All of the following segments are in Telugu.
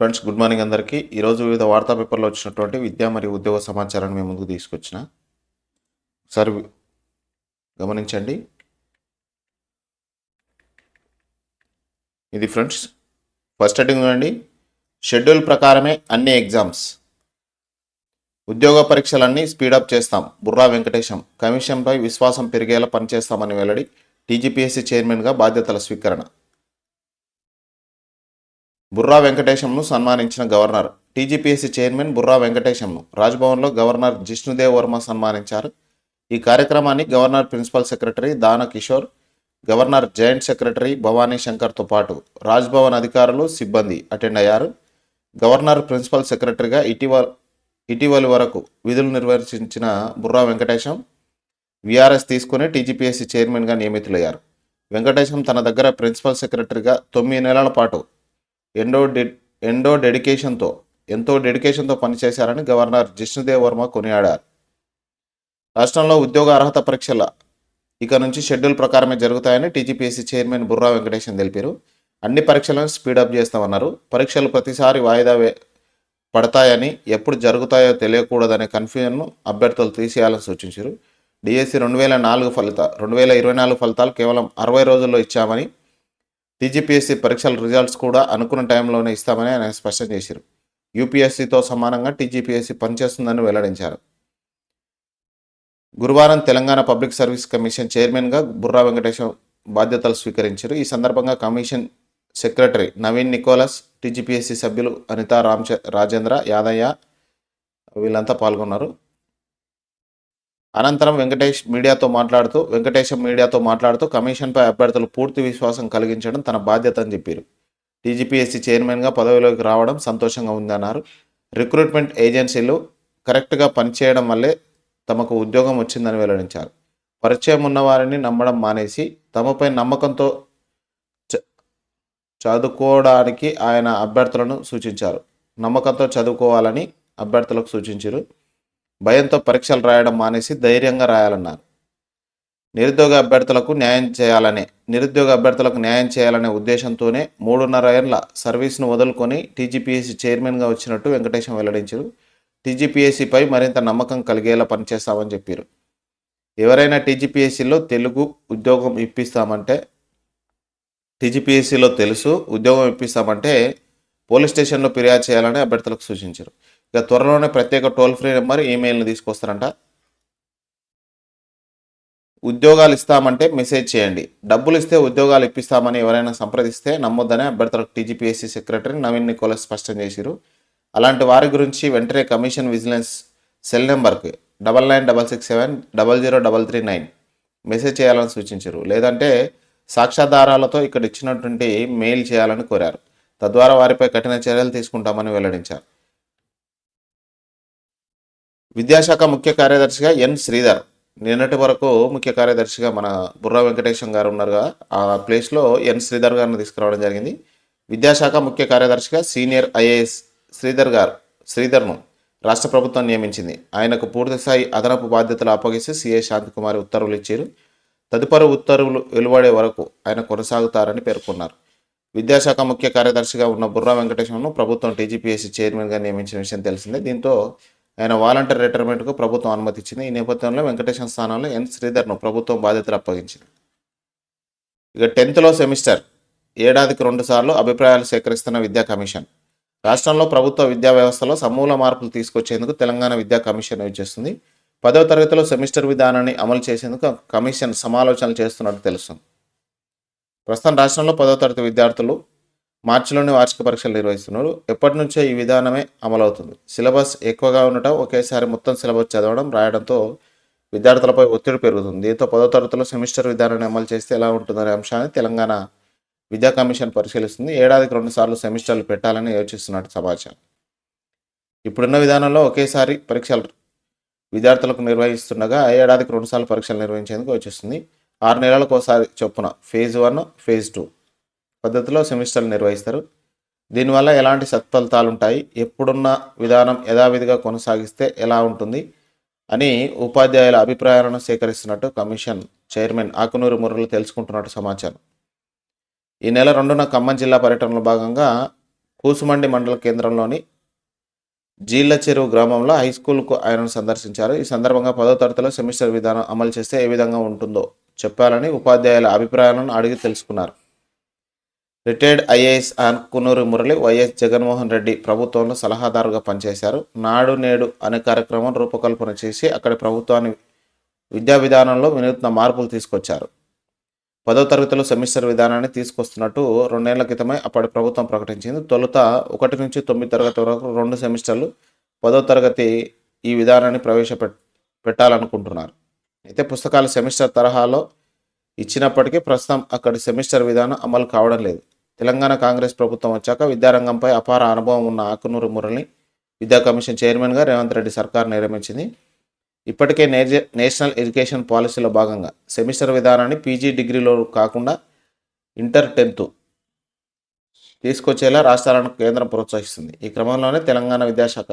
ఫ్రెండ్స్ గుడ్ మార్నింగ్ అందరికీ. ఈరోజు వివిధ వార్తా పేపర్లో వచ్చినటువంటి విద్యా మరియు ఉద్యోగ సమాచారాన్ని మేము ముందుకు తీసుకొచ్చిన. సార్ గమనించండి. ఇది ఫ్రెండ్స్ ఫస్ట్ హెడ్డింగ్ అండి షెడ్యూల్ ప్రకారమే అన్ని ఎగ్జామ్స్ ఉద్యోగ పరీక్షలన్నీ స్పీడప్ చేస్తాం. బుర్రా వెంకటేశం కమిషన్పై విశ్వాసం పెరిగేలా పనిచేస్తామని వెల్లడి టీజీపీఎస్సీ చైర్మన్గా బాధ్యతల స్వీకరణ. బుర్రా వెంకటేశంను సన్మానించిన గవర్నర్. టీజీపీఎస్సీ చైర్మన్ బుర్రా వెంకటేశంను. రాజ్భవన్లో గవర్నర్ జిష్ణుదేవ్ వర్మ సన్మానించారు. ఈ కార్యక్రమాన్ని governor principal secretary Dana Kishore governor joint secretary Bhavani శంకర్తో పాటు రాజ్భవన్ అధికారులు సిబ్బంది అటెండ్ అయ్యారు. గవర్నర్ ప్రిన్సిపల్ సెక్రటరీగా ఇటీవల ఇటీవలి వరకు విధులు నిర్వర్తించిన బుర్రా వెంకటేశం విఆర్ఎస్ తీసుకుని టీజీపీఎస్సీ చైర్మన్గా నియమితులయ్యారు. వెంకటేశం తన దగ్గర ప్రిన్సిపల్ సెక్రటరీగా తొమ్మిది నెలల పాటు ఎండో డె ఎండో డెడికేషన్తో ఎంతో డెడికేషన్తో పనిచేశారని గవర్నర్ జిష్ణుదేవ్ వర్మ కొనియాడారు. రాష్ట్రంలో ఉద్యోగ అర్హత పరీక్షల ఇక నుంచి షెడ్యూల్ ప్రకారమే జరుగుతాయని టీజీపీఎస్సీ చైర్మన్ బుర్రా వెంకటేశం తెలిపారు. అన్ని పరీక్షలను స్పీడప్ చేస్తామన్నారు. పరీక్షలు ప్రతిసారి వాయిదా వే పడతాయని ఎప్పుడు జరుగుతాయో తెలియకూడదనే కన్ఫ్యూజన్ను అభ్యర్థులు తీసేయాలని సూచించారు. డిఎస్సి రెండు వేల నాలుగు ఫలితాలు రెండు వేల ఇరవై నాలుగు ఫలితాలు కేవలం అరవై రోజుల్లో ఇచ్చామని టీజీపీఎస్సీ పరీక్షల రిజల్ట్స్ కూడా అనుకున్న టైంలోనే ఇస్తామని ఆయన స్పష్టం చేశారు. యూపీఎస్సీతో సమానంగా టీజీపీఎస్సీ పనిచేస్తుందని వెల్లడించారు. గురువారం తెలంగాణ పబ్లిక్ సర్వీస్ కమిషన్ చైర్మన్గా బుర్రా వెంకటేశం బాధ్యతలు స్వీకరించారు. ఈ సందర్భంగా commission secretary Naveen Nicholas TGPSC సభ్యులు అనితా రామచ రాజేంద్ర యాదయ్య వీళ్ళంతా పాల్గొన్నారు. అనంతరం వెంకటేష్ మీడియాతో మాట్లాడుతూ వెంకటేశం మీడియాతో మాట్లాడుతూ కమిషన్పై అభ్యర్థులు పూర్తి విశ్వాసం కలిగించడం తన బాధ్యత అని చెప్పారు. డీజీపీఎస్సీ చైర్మన్గా పదవిలోకి రావడం సంతోషంగా ఉందన్నారు. రిక్రూట్మెంట్ ఏజెన్సీలు కరెక్ట్గా పనిచేయడం వల్లే తమకు ఉద్యోగం వచ్చిందని వెల్లడించారు. పరిచయం ఉన్నవారిని నమ్మడం మానేసి తమపై నమ్మకంతో చ- చదువుకోవడానికి ఆయన అభ్యర్థులను సూచించారు. నమ్మకంతో చదువుకోవాలని అభ్యర్థులకు సూచించారు. భయంతో పరీక్షలు రాయడం మానేసి ధైర్యంగా రాయాలన్నారు. నిరుద్యోగ అభ్యర్థులకు న్యాయం చేయాలనే నిరుద్యోగ అభ్యర్థులకు న్యాయం చేయాలనే ఉద్దేశంతోనే మూడున్నర ఏళ్ళ సర్వీస్ను వదులుకొని టీజీపీఎస్సీ చైర్మన్గా వచ్చినట్టు వెంకటేశం వెల్లడించారు. టీజీపీఎస్సీపై మరింత నమ్మకం కలిగేలా పనిచేస్తామని చెప్పారు. ఎవరైనా టీజీపీఎస్సీలో తెలుగు ఉద్యోగం ఇప్పిస్తామంటే టీజీపీఎస్సీలో తెలుసు ఉద్యోగం ఇప్పిస్తామంటే పోలీస్ స్టేషన్లో ఫిర్యాదు చేయాలని అభ్యర్థులకు సూచించారు. ఇక త్వరలోనే ప్రత్యేక టోల్ ఫ్రీ నెంబర్ ఈమెయిల్ని తీసుకొస్తారంట. ఉద్యోగాలు ఇస్తామంటే మెసేజ్ చేయండి. డబ్బులు ఇస్తే ఉద్యోగాలు ఇప్పిస్తామని ఎవరైనా సంప్రదిస్తే నమ్మొద్దని అభ్యర్థులకు టీజీపీఎస్సీ సెక్రటరీ నవీన్ నికోలస్ స్పష్టం చేశారు అలాంటి వారి గురించి వెంటనే కమిషన్ విజిలెన్స్ సెల్ నెంబర్కి double nine double six seven double zero double three nine message చేయాలని సూచించారు లేదంటే సాక్ష్యాధారాలతో ఇక్కడ ఇచ్చినటువంటి మెయిల్ చేయాలని కోరారు. తద్వారా వారిపై కఠిన చర్యలు తీసుకుంటామని వెల్లడించారు. విద్యాశాఖ ముఖ్య కార్యదర్శిగా ఎన్ శ్రీధర్. నిన్నటి వరకు ముఖ్య కార్యదర్శిగా మన బుర్రా వెంకటేశం గారు ఉన్నారుగా ఆ ప్లేస్లో ఎన్ శ్రీధర్ గారిని తీసుకురావడం జరిగింది. విద్యాశాఖ ముఖ్య కార్యదర్శిగా సీనియర్ ఐఏఎస్ శ్రీధర్ గారు శ్రీధర్ను రాష్ట్ర ప్రభుత్వం నియమించింది. ఆయనకు పూర్తిస్థాయి అదనపు బాధ్యతలు అప్పగిస్తే సీఏ శాంతికుమారి ఉత్తర్వులు ఇచ్చారు. తదుపరి ఉత్తర్వులు వెలువడే వరకు ఆయన కొనసాగుతారని పేర్కొన్నారు. విద్యాశాఖ ముఖ్య కార్యదర్శిగా ఉన్న బుర్రా వెంకటేశ్వరను ప్రభుత్వం టీజీపీఎస్సీ చైర్మన్గా నియమించిన విషయం తెలిసిందే. దీంతో ఆయన వాలంటీర్ రిటైర్మెంట్కు ప్రభుత్వం అనుమతి ఇచ్చింది ఈ నేపథ్యంలో వెంకటేశ్వర స్థానంలో ఎన్. శ్రీధర్ను ప్రభుత్వం బాధ్యతలు అప్పగించింది. ఇక టెన్త్లో సెమిస్టర్ ఏడాదికి రెండుసార్లు అభిప్రాయాలు సేకరిస్తున్న విద్యా కమిషన్. రాష్ట్రంలో ప్రభుత్వ విద్యా వ్యవస్థలో సమూల మార్పులు తీసుకొచ్చేందుకు తెలంగాణ విద్యా కమిషన్ చేస్తుంది? పదవ తరగతిలో సెమిస్టర్ విధానాన్ని అమలు చేసేందుకు కమిషన్ సమాలోచనలు చేస్తున్నట్టు తెలుస్తుంది. ప్రస్తుతం రాష్ట్రంలో పదవ తరగతి విద్యార్థులు మార్చిలోనే వార్షిక పరీక్షలు నిర్వహిస్తున్నారు. ఎప్పటి నుంచో ఈ విధానమే అమలవుతుంది. సిలబస్ ఎక్కువగా ఉండటం ఒకేసారి మొత్తం సిలబస్ చదవడం రాయడంతో విద్యార్థులపై ఒత్తిడి పెరుగుతుంది. దీంతో పదో తరగతిలో సెమిస్టర్ విధానాన్ని అమలు చేస్తే ఎలా ఉంటుందనే అంశాన్ని తెలంగాణ విద్యా కమిషన్ పరిశీలిస్తుంది. ఏడాదికి రెండుసార్లు సెమిస్టర్లు పెట్టాలని యోచిస్తున్నట్టు సమాచారం. ఇప్పుడున్న విధానంలో ఒకేసారి పరీక్షలు విద్యార్థులకు నిర్వహిస్తుండగా ఏడాదికి రెండుసార్లు పరీక్షలు నిర్వహించేందుకు యోచిస్తుంది. ఆరు నెలలకు ఒకసారి చొప్పున ఫేజ్ వన్ ఫేజ్ టూ. పద్ధతిలో సెమిస్టర్లు నిర్వహిస్తారు. దీనివల్ల ఎలాంటి సత్ఫలితాలు ఉంటాయి ఎప్పుడున్న విధానం యథావిధిగా కొనసాగిస్తే ఎలా ఉంటుంది? అని ఉపాధ్యాయుల అభిప్రాయాలను సేకరిస్తున్నట్టు కమిషన్ చైర్మన్ ఆకునూరు మురళి తెలుసుకుంటున్నట్టు సమాచారం. ఈ నెల రెండున ఖమ్మం జిల్లా పర్యటనలో భాగంగా కూసుమండి మండల కేంద్రంలోని జీళ్ళ చెరువు గ్రామంలో హై స్కూల్కు ఆయనను సందర్శించారు. ఈ సందర్భంగా పదో తరగతిలో సెమిస్టర్ విధానం అమలు చేస్తే ఏ విధంగా ఉంటుందో చెప్పాలని ఉపాధ్యాయుల అభిప్రాయాలను అడిగి తెలుసుకున్నారు. Retired IAS Kunnuru Murali YS Jaganmohan Reddy ప్రభుత్వంలో సలహాదారుగా పనిచేశారు. నాడు నేడు అనే కార్యక్రమం రూపకల్పన చేసి అక్కడి ప్రభుత్వాన్ని విద్యా విధానంలో వినూత్న మార్పులు తీసుకొచ్చారు. పదో తరగతిలో సెమిస్టర్ విధానాన్ని తీసుకొస్తున్నట్టు రెండేళ్ళ క్రితమే అప్పటి ప్రభుత్వం ప్రకటించింది. తొలుత ఒకటి నుంచి తొమ్మిది తరగతి వరకు రెండు సెమిస్టర్లు పదో తరగతి ఈ విధానాన్ని ప్రవేశపెట్ పెట్టాలనుకుంటున్నారు. అయితే పుస్తకాలు సెమిస్టర్ తరహాలో ఇచ్చినప్పటికీ ప్రస్తుతం అక్కడి సెమిస్టర్ విధానం అమలు కావడం లేదు. తెలంగాణ కాంగ్రెస్ ప్రభుత్వం వచ్చాక విద్యారంగంపై అపార అనుభవం ఉన్న ఆకునూరు మురళి విద్యా కమిషన్ చైర్మన్గా రేవంత్ రెడ్డి సర్కార్ నియమించింది ఇప్పటికే నేజ నేషనల్ ఎడ్యుకేషన్ పాలసీలో భాగంగా సెమిస్టర్ విధానాన్ని పీజీ డిగ్రీలో కాకుండా ఇంటర్ టెన్త్ తీసుకొచ్చేలా రాష్ట్రాలను కేంద్రం ప్రోత్సహిస్తుంది. ఈ క్రమంలోనే తెలంగాణ విద్యాశాఖ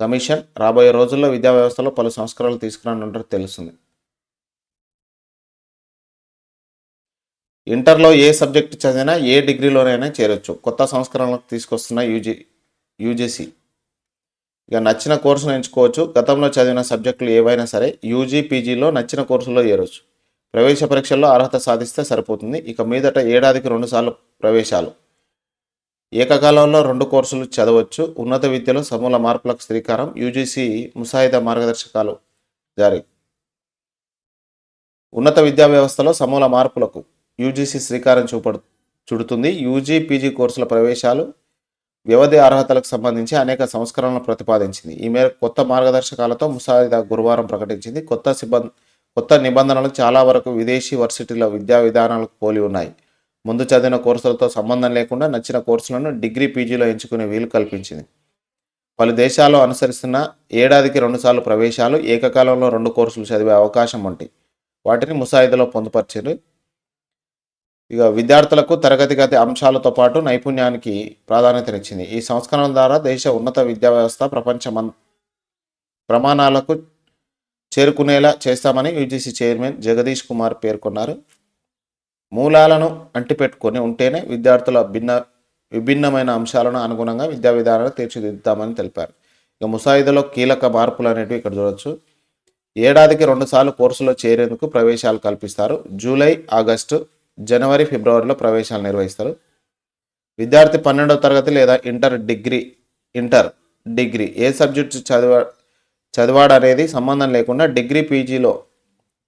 కమిషన్ రాబోయే రోజుల్లో విద్యా వ్యవస్థలో పలు సంస్కరణలు తీసుకురానున్నట్టు తెలుస్తుంది. ఇంటర్లో ఏ సబ్జెక్ట్ చదివినా ఏ డిగ్రీలోనైనా చేరొచ్చు. కొత్త సంస్కరణలకు తీసుకొస్తున్న యూజీ యూజీసీ. ఇక నచ్చిన కోర్సును ఎంచుకోవచ్చు. గతంలో చదివిన సబ్జెక్టులు ఏవైనా సరే యూజీ పీజీలో నచ్చిన కోర్సులో చేరొచ్చు. ప్రవేశ పరీక్షల్లో అర్హత సాధిస్తే సరిపోతుంది. ఇక మీదట ఏడాదికి రెండుసార్లు ప్రవేశాలు. ఏకకాలంలో రెండు కోర్సులు చదవచ్చు. ఉన్నత విద్యలో సమూల మార్పులకు శ్రీకారం. యూజీసీ ముసాయిదా మార్గదర్శకాలు జారీ. ఉన్నత విద్యా వ్యవస్థలో సమూల మార్పులకు యూజీసీ శ్రీకారం చూపడు చుడుతుంది. యూజీ పీజీ కోర్సుల ప్రవేశాలు వ్యవధి అర్హతలకు సంబంధించి అనేక సంస్కరణలు ప్రతిపాదించింది. ఈ మేరకు కొత్త మార్గదర్శకాలతో ముసాయిదా గురువారం ప్రకటించింది. కొత్త సిబ్బంది కొత్త నిబంధనలు చాలా వరకు విదేశీ వర్సిటీల విద్యా విధానాలకు పోలి ఉన్నాయి. ముందు చదివిన కోర్సులతో సంబంధం లేకుండా నచ్చిన కోర్సులను డిగ్రీ పీజీలో ఎంచుకునే వీలు కల్పించింది. పలు దేశాల్లో అనుసరిస్తున్న ఏడాదికి రెండుసార్లు ప్రవేశాలు ఏకకాలంలో రెండు కోర్సులు చదివే అవకాశం ఉంటాయి వాటిని ముసాయిదాలో పొందుపరిచారు ఇక విద్యార్థులకు తరగతి అంశాలతో పాటు నైపుణ్యానికి ప్రాధాన్యతనిచ్చింది. ఈ సంస్కరణ ద్వారా దేశ ఉన్నత విద్యా వ్యవస్థ ప్రపంచ మన్- ప్రమాణాలకు చేరుకునేలా చేస్తామని యూజీసీ చైర్మన్ జగదీష్ కుమార్ పేర్కొన్నారు. మూలాలను అంటిపెట్టుకొని ఉంటేనే విద్యార్థుల భిన్న విభిన్నమైన అంశాలను అనుగుణంగా విద్యా విధానాన్ని తీర్చిదిద్దామని తెలిపారు. ఇక ముసాయిదాలో కీలక మార్పులు అనేటివి ఇక్కడ చూడొచ్చు. ఏడాదికి రెండుసార్లు కోర్సులో చేరేందుకు ప్రవేశాలు కల్పిస్తారు. జూలై ఆగస్టు జనవరి ఫిబ్రవరిలో ప్రవేశాలు నిర్వహిస్తారు. విద్యార్థి పన్నెండవ తరగతి లేదా ఇంటర్ డిగ్రీ ఇంటర్ డిగ్రీ ఏ సబ్జెక్టు చదివా చదివాడనేది సంబంధం లేకుండా డిగ్రీ పీజీలో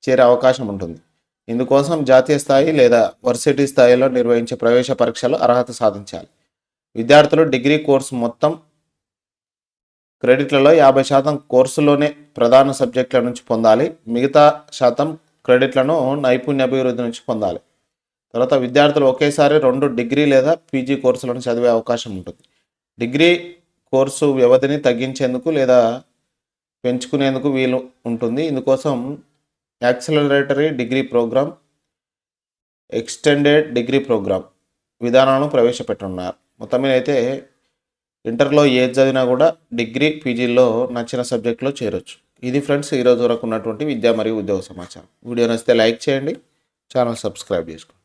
చేరే అవకాశం ఉంటుంది. ఇందుకోసం జాతీయ స్థాయి లేదా వర్సిటీ స్థాయిలో నిర్వహించే ప్రవేశ పరీక్షలు అర్హత సాధించాలి. విద్యార్థులు డిగ్రీ కోర్సు మొత్తం క్రెడిట్లలో యాభై శాతం కోర్సులోనే ప్రధాన సబ్జెక్టుల నుంచి పొందాలి. మిగతా శాతం క్రెడిట్లను నైపుణ్య అభివృద్ధి నుంచి పొందాలి. తర్వాత విద్యార్థులు ఒకేసారి రెండు డిగ్రీ లేదా పీజీ కోర్సులను చదివే అవకాశం ఉంటుంది. డిగ్రీ కోర్సు వ్యవధిని తగ్గించేందుకు లేదా పెంచుకునేందుకు వీలు ఉంటుంది. ఇందుకోసం accelerated degree program extended degree program విధానాలను ప్రవేశపెట్టున్నారు మొత్తం మీద అయితే ఇంటర్లో ఏది చదివినా కూడా డిగ్రీ పీజీలో నచ్చిన సబ్జెక్టులో చేరొచ్చు. ఇది ఫ్రెండ్స్ ఈరోజు వరకు ఉన్నటువంటి విద్య మరియు ఉద్యోగ సమాచారం. వీడియో నచ్చితే లైక్ చేయండి ఛానల్ సబ్స్క్రైబ్ చేసుకోండి.